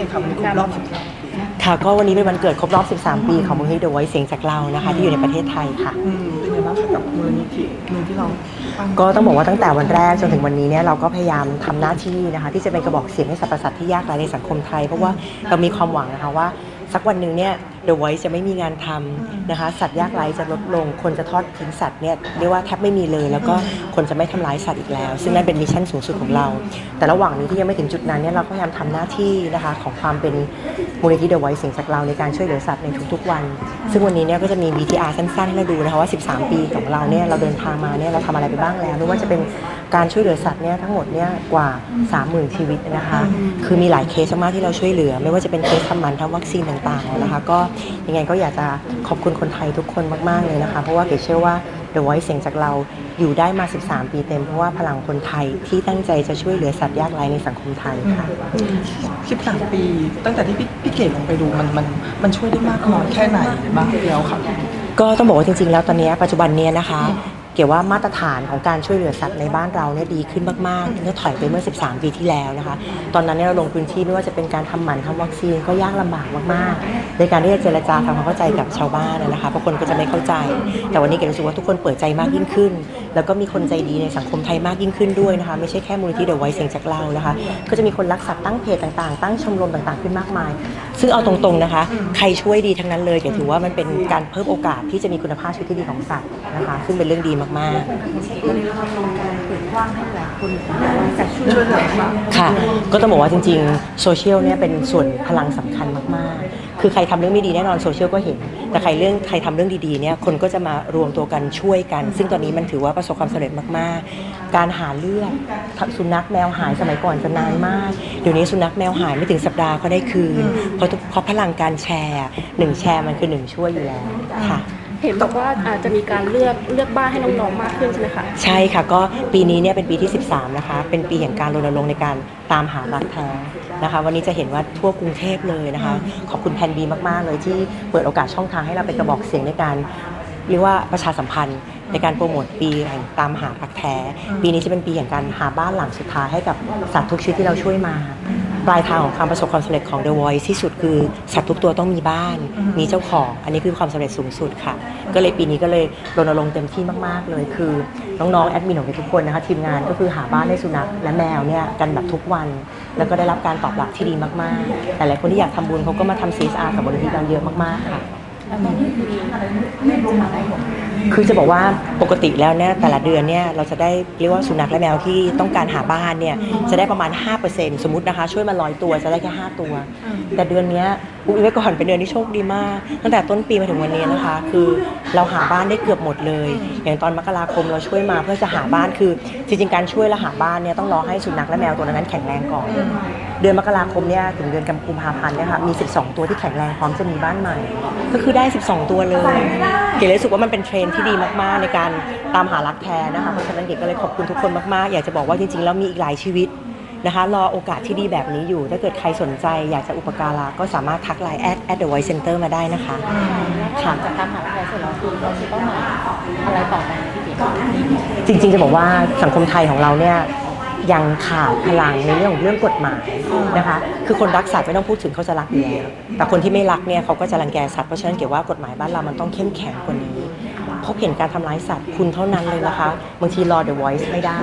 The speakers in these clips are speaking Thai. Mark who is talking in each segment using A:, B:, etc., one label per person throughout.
A: เก่งครับวันนี้ครบรอบ13ปี
B: ค่ะก็วันนี้เป็นวันเกิดครบรอบ 13 ปีของมูลนิธิเดอะไวเสียงจากเรานะคะ ที่อยู่ในประเทศไทยค่ะ
A: อืมเป็นไงบ้างคะกับมูลนิธิหนึ่งที่เราตั้ง
B: ก็ต้องบอกว่าตั้งแต่วันแรกจนถึงวันนี้เนี่ยเราก็พยายามทำหน้าที่นะคะ ที่จะเป็นกระบอกเสียงให้สรรพสัตว์ที่ยากไร้ในสังคมไทย เพราะว่าเรามีความหวังนะคะว่า สักวันหนึ่งเนี่ย The Voice จะไม่มีงานทำนะคะ สัตว์ยากไร้จะลดลง คนจะทอดทิ้งสัตว์เนี่ยเรียกว่าแทบไม่มีเลย แล้วก็คนจะไม่ทำร้ายสัตว์อีกแล้ว ซึ่งนั่นเป็นมิชชั่นสูงสุดของเรา แต่ระหว่างนี้ที่ยังไม่ถึงจุดนั้นเนี่ยเราก็พยายามทำหน้าที่นะคะของความเป็นมูลนิธิ The Voice เสียงจากเราในการช่วยเหลือสัตว์ในทุกๆวัน ซึ่งวันนี้เนี่ยก็จะมี VTR สั้นๆให้เราดูนะคะว่า 13 ปีของเราเนี่ยเราเดินทางมาเนี่ยเราทำอะไรไปบ้างแล้วไม่ว่าจะเป็น การช่วยเหลือสัตว์เนี่ยทั้งหมดเนี่ยกว่า 30,000 ชีวิตนะคะ คือมีหลายเคสมากๆที่เราช่วยเหลือ ไม่ว่าจะเป็นเคสทำหมันทำวัคซีนต่างๆนะคะก็ยังไงก็อยากจะขอบคุณคนไทยทุกคนมากๆเลยนะคะ เพราะว่าเก๋เชื่อว่า The Voice เสียงจากเราอยู่ได้มา 13 ปีเต็ม เพราะว่าพลังคนไทยที่ตั้งใจจะช่วยเหลือสัตว์ยากไร้ในสังคมไทยค่ะ
A: 13 ปี ตั้งแต่ที่พี่พี่เก๋ลงไปดูมันมันมันช่วยได้มากน้อยแค่ไหนบ้างแล้วครับ
B: ก็ต้องบอกว่าจริงๆ แล้วตอนนี้ปัจจุบันเนี้ยนะคะ เกี่ยวว่ามาตรฐานของการช่วยเหลือสัตว์ในบ้านเราเนี่ยดีขึ้นมากๆเมื่อถอยไปเมื่อ 13 ปีที่แล้วนะคะ ตอนนั้นเนี่ยเราลงพื้นที่ไม่ว่าจะเป็นการทำหมันทำวัคซีนก็ยากลำบากมากๆ ในการที่จะเจรจาทำความเข้าใจกับชาวบ้านนะคะเพราะคนก็จะไม่เข้าใจ แต่วันนี้เกดรู้สึกว่าทุกคนเปิดใจมากยิ่งขึ้น แล้วก็มีคนใจดีในสังคมไทยมากยิ่งขึ้นด้วยนะคะ ไม่ใช่แค่มูลนิธิเดอะไวเสียงจากเรานะคะ ก็จะมีคนรักสัตว์ตั้งเพจต่างๆ ตั้งชมรมต่างๆ ขึ้นมากมาย ซึ่งเอาตรงๆนะคะ ใครช่วยดีทั้งนั้นเลยเกดถือว่ามันเป็นการเพิ่มโอกาสที่จะมีคุณภาพชีวิตที่ดีของสัตว์นะคะ ซึ่งเป็นเรื่องดีมากๆ
A: ช่วยเหลือมาก
B: ค่ะ ก็ต้องบอกว่าจริงๆโซเชียลเนี่ยเป็นส่วนพลังสำคัญมากๆ คือใครทำเรื่องไม่ดีแน่นอนโซเชียลก็เห็น แต่ใครเรื่องใครทำเรื่องดีๆเนี่ยคนก็จะมารวมตัวกันช่วยกัน ซึ่งตอนนี้มันถือว่าประสบความสำเร็จมากๆ การหาเลือดสุนัขแมวหายสมัยก่อนจะนานมาก เดี๋ยวนี้สุนัขแมวหายไม่ถึงสัปดาห์ก็ได้คืน เพราะทุกเพราะพลังการแชร์หนึ่งแชร์มันคือหนึ่งช่วยอยู่แล้วค่ะ
C: เห็นบอกว่าอาจจะมีการเลือกเลือกบ้านให้น้องๆมากขึ้นใช่ไหมคะ
B: ใช่ค่ะก็ปีนี้เนี่ยเป็นปีที่ 13 นะคะ เป็นปีแห่งการรณรงค์ในการตามหารักแท้ นะคะวันนี้จะเห็นว่าทั่วกรุงเทพเลยนะคะขอบคุณแพนบีมากๆ เลยที่เปิดโอกาสช่องทางให้เราเป็นกระบอกเสียงในการเรียกว่าประชาสัมพันธ์ในการโปรโมทปีแห่งตามหารักแท้ ปีนี้จะเป็นปีแห่งการหาบ้านหลังสุดท้ายให้กับสัตว์ทุกชีวิตที่เราช่วยมา ปลายทางของความประสบความสำเร็จของ The Voice ที่สุดคือสัตว์ทุกตัวต้องมีบ้าน มีเจ้าของ อันนี้คือความสำเร็จสูงสุดค่ะ ก็เลยปีนี้ก็เลยรณรงค์เต็มที่มากๆ เลยคือน้องๆแอดมินของทุกคนนะคะทีมงานก็คือหาบ้านให้สุนัขและแมวเนี่ยกันแบบทุกวัน แล้วก็ได้รับการตอบรับที่ดีมากๆหลายๆคนที่อยากทำบุญเขาก็มาทำ CSR กับมูลนิธิเราเยอะมากๆค่ะคือ จะบอกว่าปกติแล้วเนี่ยแต่ละเดือนเนี่ยเราจะได้เรียกว่าสุนัขและแมวที่ต้องการหาบ้านเนี่ยจะได้ประมาณ 5%สมมตินะคะ ช่วยมาร้อยตัวจะได้แค่ 5 ตัว แต่เดือนเนี้ยอุ๊ยไว้ก่อนเป็นเดือนที่โชคดีมาก ตั้งแต่ต้นปีมาถึงวันนี้นะคะ คือเราหาบ้านได้เกือบหมดเลย อย่างตอนมกราคมเราช่วยมาเพื่อจะหาบ้านคือ จริงๆการช่วยและหาบ้านเนี่ยต้องรอให้สุนัขและแมวตัวนั้นแข็งแรงก่อน เดือนมกราคมเนี่ยถึงเดือนกุมภาพันธ์เนี่ยค่ะมี 12 ตัวที่แข็งแรงพร้อมจะมีบ้านใหม่ ก็คือได้ 12 ตัวเลยเก๋เลยรู้สึกว่ามันเป็นเทรนด์ที่ดีมากๆ ในการตามหารักแท้นะคะเพราะฉะนั้นเก๋ก็เลยขอบคุณทุกคนมากๆ อยากจะบอกว่าจริงๆแล้วมีอีกหลายชีวิต นะคะรอโอกาสที่ดีแบบนี้อยู่ ถ้าเกิดใครสนใจอยากจะอุปการะก็สามารถทักไลน์ at at the voice center มาได้นะคะค่ะ
C: จากการหาอะไรเสร็จแล้วคือเราคิดเป้าหมายอะไรต่อไปพี่เก๋
B: จริงๆจะบอกว่าสังคมไทยของเราเนี่ยยังขาดพลังในเรื่องของเรื่องกฎหมายนะคะ คือคนรักสัตว์ไม่ต้องพูดถึงเขาจะรักอยู่แล้วแต่คนที่ไม่รักเนี่ยเขาก็จะรังแกสัตว์ เพราะฉะนั้นเกี่ยวว่ากฎหมายบ้านเรามันต้องเข้มแข็งกว่านี้ พบเห็นการทำร้ายสัตว์ คุณเท่านั้นเลยนะคะบางทีรอ The Voice ไม่ได้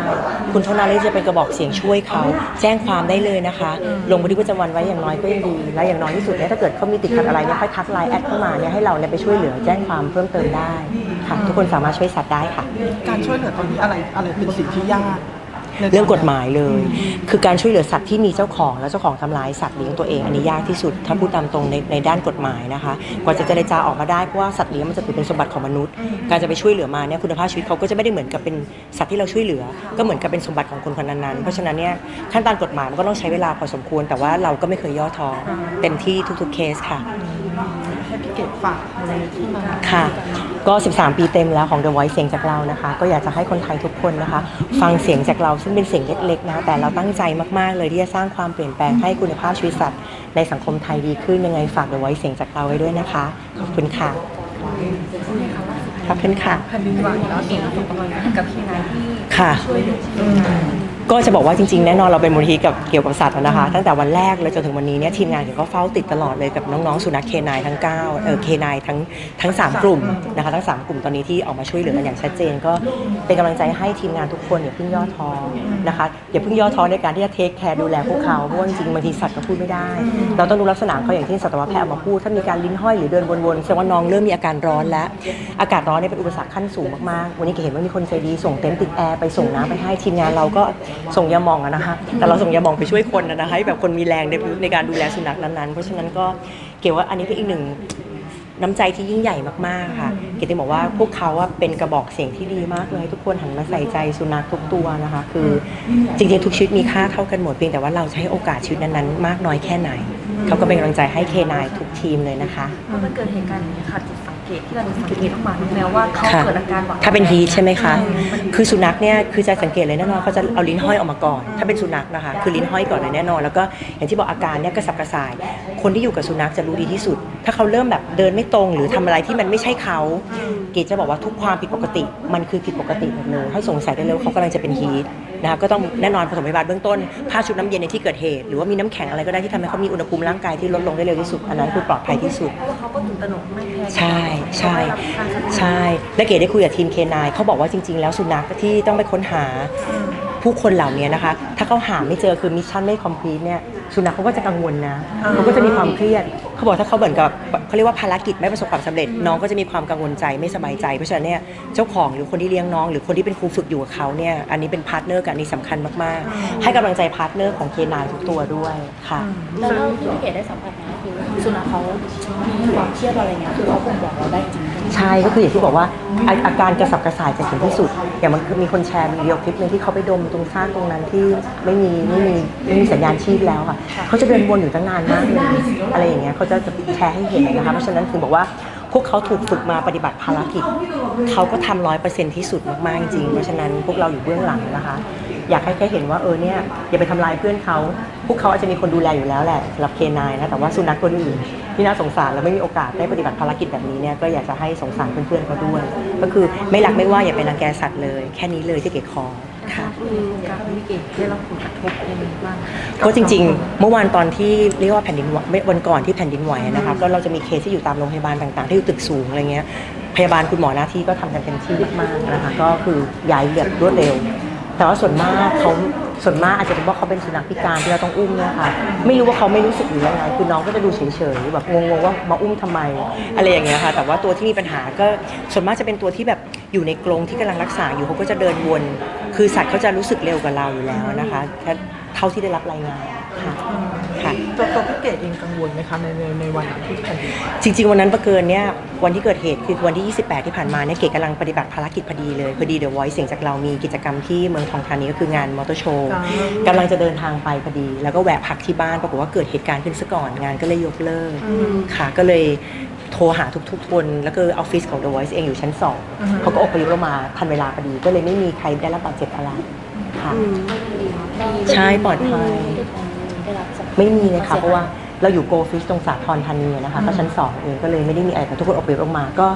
B: คุณเท่านั้นเลยจะเป็นกระบอกเสียงช่วยเขา แจ้งความได้เลยนะคะ ลงบันทึกประจำวันไว้อย่างน้อยก็ยังดี และอย่างน้อยที่สุดเนี่ยถ้าเกิดเขามีติดขัดอะไรเนี่ยค่อยทักไลน์แอดเข้ามาเนี่ยให้เราเนี่ยไปช่วยเหลือแจ้งความเพิ่มเติมได้ค่ะ ทุกคนสามารถช่วยสัตว์ได้ค่ะ
A: การช่วยเหลือตอนนี้อะไรอะไรเป็นสิ่งที่ยาก
B: เรื่องกฎหมายเลย คือการช่วยเหลือสัตว์ที่มีเจ้าของ แล้วเจ้าของทำร้ายสัตว์เลี้ยงตัวเองอันนี้ยากที่สุดถ้าพูดตามตรงในในด้านกฎหมายนะคะกว่าจะเจรจาออกมาได้เพราะว่าสัตว์เลี้ยงมันจะถือเป็นสมบัติของมนุษย์ การจะไปช่วยเหลือมาเนี่ยคุณภาพชีวิตเขาก็จะไม่ได้เหมือนกับเป็นสัตว์ที่เราช่วยเหลือ ก็เหมือนกับเป็นสมบัติของคนคนนั้นๆเพราะฉะนั้นเนี่ยขั้นตอนกฎหมายมันก็ต้องใช้เวลาพอสมควร แต่ว่าเราก็ไม่เคยย่อท้อเต็มที่ทุกๆเคสค่ะ
A: ให้พี่เก๋ฝากมูลนิธิมา
B: ค่ะ ก็ 13 ปีเต็มแล้วของ The Voice เสียงจากเรานะคะ ก็อยากจะให้คนไทยทุกคนนะคะ ฟังเสียงจากเราซึ่งเป็นเสียงเล็กๆนะแต่เราตั้งใจมากๆ เลยที่จะสร้างความเปลี่ยนแปลงให้คุณภาพชีวิตสัตว์ในสังคมไทยดีขึ้นยังไงฝาก The Voice เสียงจากเราไว้ด้วยนะคะขอบคุณค่ะขอบคุณค่ะ
A: แผ่นดินไหวแล้วเองกับพี่นายที่
B: ค่ะ
A: ช่วยเหลือ
B: ก็จะบอกว่าจริงๆ แน่นอนเราเป็นมูลนิธิกับเกี่ยวกับสัตว์นะคะ ตั้งแต่วันแรกเลยจนถึงวันนี้เนี่ยทีมงานเกี่ยวก็เฝ้าติดตลอดเลยกับน้องๆ สุนัขเคนายทั้ง9เออเคนายทั้งทั้ง 3 กลุ่มนะคะทั้ง 3 กลุ่มตอนนี้ที่ออกมาช่วยเหลือกันอย่างชัดเจน ก็เป็นกำลังใจให้ทีมงานทุกคนอย่าเพิ่งย่อท้อนะคะอย่าเพิ่งย่อท้อในการที่จะเทคแคร์ดูแลพวกเขาเพราะว่าจริงๆบางทีสัตว์ก็พูดไม่ได้ เราต้องดูลักษณะเขาอย่างที่สัตวแพทย์เอามาพูดถ้ามีการลิ้นห้อยหรือเดินวนๆแสดงว่าน้องเริ่มมีอาการร้อนแล้วอากาศร้อนเนี่ยเป็นอุปสรรคขั้นสูงมากๆวันนี้เห็นว่ามีคนใจดีส่งเต็นท์ติดแอร์ไปส่งน้ำไปให้ทีมงานเราก็ส่งยาหมองอะนะคะ แต่เราส่งยาหมองไปช่วยคนอะนะคะให้แบบคนมีแรงในในการดูแลสุนัขนั้นๆ เพราะฉะนั้นก็เกี่ยวว่าอันนี้เป็นอีกหนึ่งน้ำใจที่ยิ่งใหญ่มากๆค่ะ เกติบอกว่าพวกเขาว่าเป็นกระบอกเสียงที่ดีมากเลยให้ทุกคนหันมาใส่ใจสุนัขทุกตัวนะคะ คือจริงๆทุกชีวิตมีค่าเท่ากันหมดเพียงแต่ว่าเราจะให้โอกาสชีวิตนั้นๆ มากน้อยแค่ไหน เขาก็เป็นกำลังใจให้เคนายทุกทีมเลยนะคะ
D: เมื่อมันเกิดเหตุการณ์อย่างนี้ค่ะจุดสัง เกตที่เราสังเกตออกมาน้องแมวว่าเขา
B: ค่ะ
D: เกิดอาการหวาด
B: ถ้าเป็นฮีทใช่ไหมคะ
D: อืมมัน
B: คือสุนัขเนี่ยคือจะสังเกตเลยแน่นอนเขาจะเอาลิ้นห้อยออกมาก่อน ถ้าเป็นสุนัขนะคะ คือลิ้นห้อยก่อนเลยแน่นอน แล้วก็อย่างที่บอกอาการเนี่ยกระสับกระส่าย คนที่อยู่กับสุนัขจะรู้ดีที่สุด ถ้าเขาเริ่มแบบเดินไม่ตรง หรือทำอะไรที่มันไม่ใช่เขาเกดจะบอกว่าทุกความผิดปกติ มันคือผิดปกติหมดเลยให้สงสัยได้เลยว่าเขากำลังจะเป็นฮีท นะคะก็ต้องแน่นอนผสมพยาบาลเบื้องต้นผ้าชุบน้ำเย็นในที่เกิดเหตุ หรือว่ามีน้ำแข็งอะไรก็ได้ที่ทำให้เขามีอุณหภูมิร่างกายที่ลดลงได้เร็วที่สุดอันนั้นคือปลอดภัยที่สุด
D: เพราะว่าเขาก็ตื่นตระหนกไม่แพ้กัน
B: ใช่ใช่
D: เขาได้รับการสนับสนุน
B: ใช่และเก๋ได้คุยกับทีมเคนายเขาบอกว่าจริง ๆ แล้วสุนัขที่ต้องไปค้นหาผู้คนเหล่านี้นะคะ ถ้าเขาหาไม่เจอคือมิชชั่นไม่คอมพลีทเนี่ยสุนัขเขาก็จะกังวลนะเขาก็จะมีความเครียดเขาบอกถ้าเขาเหมือนกับ เขาเรียกว่าภารกิจไม่ประสบความสำเร็จ น้องก็จะมีความกังวลใจไม่สบายใจ เพราะฉะนั้นเนี่ยเจ้าของหรือคนที่เลี้ยงน้อง หรือคนที่เป็นครูฝึกอยู่กับเขาเนี่ยอันนี้เป็นพาร์ทเนอร์กันอันนี้สำคัญมากๆ ให้กำลังใจพาร์ทเนอร์ของเคนายทุกตัวด้วยค่ะ
C: แล้วเท่าที่พี่เกดได้สัมผัสมาคือสุนัขเขามีความเครียดอะไรเงี้ยคือเขาคงบอกเราได้จริง
B: ใช่ก็คืออย่างที่บอกว่าอาอาการกระสับกระส่ายจะถึงที่สุด อย่างมันมีคนแชร์วิดีโอคลิปหนึงที่เขาไปดมตรงซากตรงนั้นที่ไม่มีไม่มีไม่มีสัญญาณชีพแล้วค่ะเขาจะเดินวนอยู่ตั้งนานมากเลยอะไรอย่างเงี้ยเขาจะจะแชร์ให้เห็นนะคะเพราะฉะนั้นคือบอกว่าพวกเขาถูกฝึกมาปฏิบัติภารกิจเขาก็ทำร้อยเปอร์เซ็นที่สุดมากๆจริงเพราะฉะนั้นพวกเราอยู่เบื้องหลังนะคะ อยากให้แค่เห็นว่าเออเนี่ยอย่าไปทำลายเพื่อนเขาพวกเขาอาจจะมีคนดูแลอยู่แล้วแหละสำหรับเคนายนะแต่ว่าสุนัขตัวอื่นที่น่าสงสารและไม่มีโอกาสได้ปฏิบัติภารกิจแบบนี้เนี่ยก็อยากจะให้สงสารเพื่อนๆเขาด้วย ก็คือไม่รักไม่ว่าอย่าไปรังแกสัตว์เลย แค่นี้เลยที่เกดคอค่ะ
D: คือการวิกฤตได้รับผลกระทบยังไงบ้าง
B: ก็จริง ๆ เมื่อวานตอนที่เรียกว่าแผ่นดินไหวไม่วันก่อนที่แผ่นดินไหวนะคะก็เราจะมีเคสที่อยู่ตามโรงพยาบาลต่าง ๆ ที่อยู่ตึกสูงอะไรเงี้ยพยาบาลคุณหมอหน้าที่ก็ทำกันเต็มที่มากๆนะคะก็คือย้ายแบบรวดเร็ว แต่ว่าส่วนมากเขาส่วนมากอาจจะเป็นเพราะเขาเป็นสุนัขพิการที่เราต้องอุ้มเนี่ยค่ะไม่รู้ว่าเขาไม่รู้สึกหรือยังไงคือน้องก็จะดูเฉยๆแบบงงๆว่ามาอุ้มทำไมอะไรอย่างเงี้ยค่ะ แต่ว่าตัวที่มีปัญหาก็ส่วนมากจะเป็นตัวที่แบบอยู่ในกรงที่กำลังรักษาอยู่เขาก็จะเดินวน คือสัตว์เขาจะรู้สึกเร็วกว่าเราอยู่แล้วนะคะเท่าที่ได้รับรายงานค่ะ
A: ตัวตัวพี่เกดเองกังวลไหมคะในในในวันนั้นที่แผ่นดินไหว
B: จริง ๆ วันนั้นประเกินเนี่ยวันที่เกิดเหตุคือวันที่ 28 ที่ผ่านมาเนี่ยเก๋กำลังปฏิบัติภารกิจพอดีเลยพอดีเดอะไวท์เสียงจากเรามีกิจกรรมที่เมืองทองธานีก็คืองานมอเตอร์โชว์
A: อ๋อ
B: กำลังจะเดินทางไปพอดี แล้วก็แวะพักที่บ้านปรากฏว่าเกิดเหตุการณ์ขึ้นซะก่อนงานก็เลยยกเลิกค่ะก็เลยโทรหาทุกๆคนแล้วก็ออฟฟิศของ The Voice เองอยู่ชั้นสองเขาก็อพยพเรามาทันเวลาพอดี ก็เลยไม่มีใครได้รับบาดเจ็บอะไรค่ะ ใช่ปลอดภัย
C: ได้รับสัม
B: ไม่มีเลยค่ะเพราะว่าเราอยู่โกฟิชตรงสาทรธานีนะคะก็ชั้นสองเองก็เลยไม่ได้มีอะไรแต่ทุกคนอพยพออกมา ก็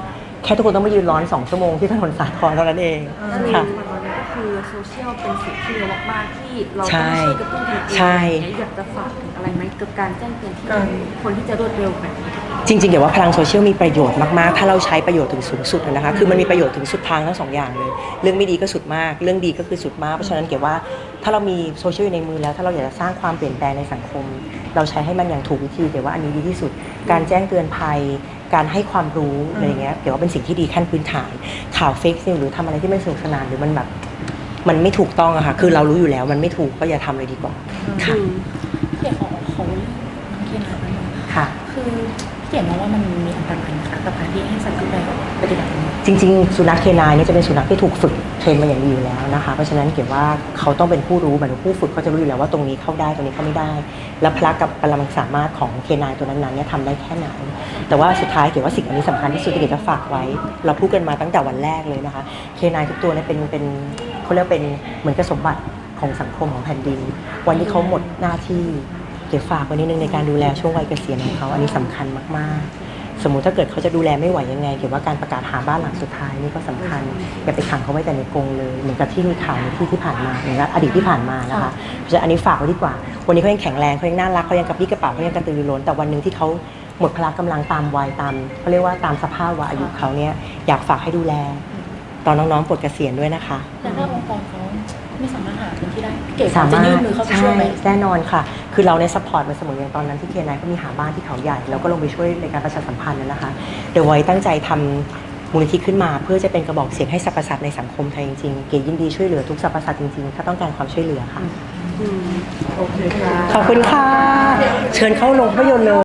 B: แค่ทุกคนต้องมายืนร้อนสองชั่วโมงที่ถนนสาทรเท่านั้นเอง
D: นั่นเอ
B: ค่ะ
D: งตอนนี้ก็คือโซเชียลเป็นสิ่งที่เร็วมากๆที่เรา
B: ใช่
D: ต้องช่วยกระตุ้นกันเอง
B: ใช่
D: อยากจะฝากถึงอะไรไหมกับการแจ้งเตือนที่คนที่จะรวดเร็วแบบนี้
B: จริงๆเดี๋ยวว่าพลังโซเชียลมีประโยชน์มากๆ ถ้าเราใช้ประโยชน์ถึงสูงสุดนะคะ คือมันมีประโยชน์ถึงสุดทางทั้งสองอย่างเลย เรื่องไม่ดีก็สุดมาก เรื่องดีก็คือสุดมาก เพราะฉะนั้นเกี่ยวว่าถ้าเรามีโซเชียลอยู่ในมือแล้ว ถ้าเราอยากจะสร้างความเปลี่ยนแปลงในสังคม เราใช้ให้มันอย่างถูกวิธีเดี๋ยวว่าอันนี้ดีที่สุด การแจ้งเตือนภัย การให้ความรู้อะไรเงี้ยเดี๋ยวว่าเป็นสิ่งที่ดีขั้นพื้นฐาน ข่าวเฟกซิลหรือทำอะไรที่มันสนุกสนานหรือมันแบบมันไม่ถูกต้องอะค่ะ คือเรารู้อยู่แล้วมันไม่ถูกก็อย่าทำเลยดีกว่าค่ะ
C: พี่เกดขอของ เคนายไปหน่อย
B: ค่ะ
C: คือพี่เกดมองว่ามันมีอันตรายนะคะกับการที่ให้สัตว์ขึ้นไปปฏิบัติธรรม
B: จริงๆ สุนัขเคนายเนี่ยจะเป็นสุนัขที่ถูกฝึกเทรนมาอย่างดีอยู่แล้วนะคะ เพราะฉะนั้นเกี่ยวว่าเขาต้องเป็นผู้รู้เหมือนผู้ฝึกเขาจะรู้อยู่แล้วว่าตรงนี้เข้าได้ตรงนี้เข้าไม่ได้ แล้วพละกับกำลังสามารถของเคนายตัวนั้นๆเนี่ยทำได้แค่ไหน แต่ว่าสุดท้ายเกี่ยวว่าสิ่งอันนี้สำคัญที่สุดที่เกี่ยวจะฝากไว้ เราพูดกันมาตั้งแต่วันแรกเลยนะคะ เคนายทุกตัวเนี่ยเป็นเป็นเขาเรียกว่าเป็นเหมือนกับสมบัติของสังคมของแผ่นดิน วันที่เขาหมดหน้าที่ เกี่ยวฝากไว้นิดนึงในการดูแลช่วงวัยเกษียณของเขาอันนี้สำคัญมากๆ สมมุติถ้าเกิดเขาจะดูแลไม่ไหวยังไงเกี่ยวกับการประกาศหาบ้านหลังสุดท้ายนี่ก็สำคัญอย่าไปขังเขาไว้แต่ในกรงเลยเหมือนกับที่มีข่าวในที่ที่ผ่านมาเหมือนกับอดีตที่ผ่านมานะคะเพราะฉะนั้นอันนี้ฝากไว้ดีกว่า วันนี้เขายังแข็งแรงเขายังน่ารักเขายังกระปรี้กระเป๋าเขายังกระตือรือร้นแต่วันหนึ่งที่เขาหมดพละกำลังตามวัยตามเขาเรียกว่าตามสภาพวัยอายุเขาเนี่ยอยากฝากให้ดูแล ตอนน้องๆปลดเกษียณด้วยนะคะ
C: แต่ถ้าองค์กรเขา ไม่สามารถหาพื้นที่ได้พี่เก๋
B: สา
C: จะ
B: มารถ
C: ยื่นมือเข้าไปช่
B: ใช่
C: วยไหม
B: แน่นอนค่ะ คือเราในซัพพอร์ตมาเสมออย่างตอนนั้นที่เคนายก็มีหาบ้านที่เขาใหญ่เราก็ลงไปช่วยในการประชาสัมพันธ์นะคะเดี๋ยวไว้ตั้งใจทำมูลนิธิขึ้นมา เพื่อจะเป็นกระบอกเสียงให้สรรพสัตว์ในสังคมไทยจริงๆเก๋ยินดีช่วยเหลือทุกสรรพสัตว์จริงๆ ถ้าต้องการความช่วยเหลือค่ะ
A: โอเคค่ะ
B: ขอบคุณค่ะ เชิญเข้าโรงภาพยนตร์เลย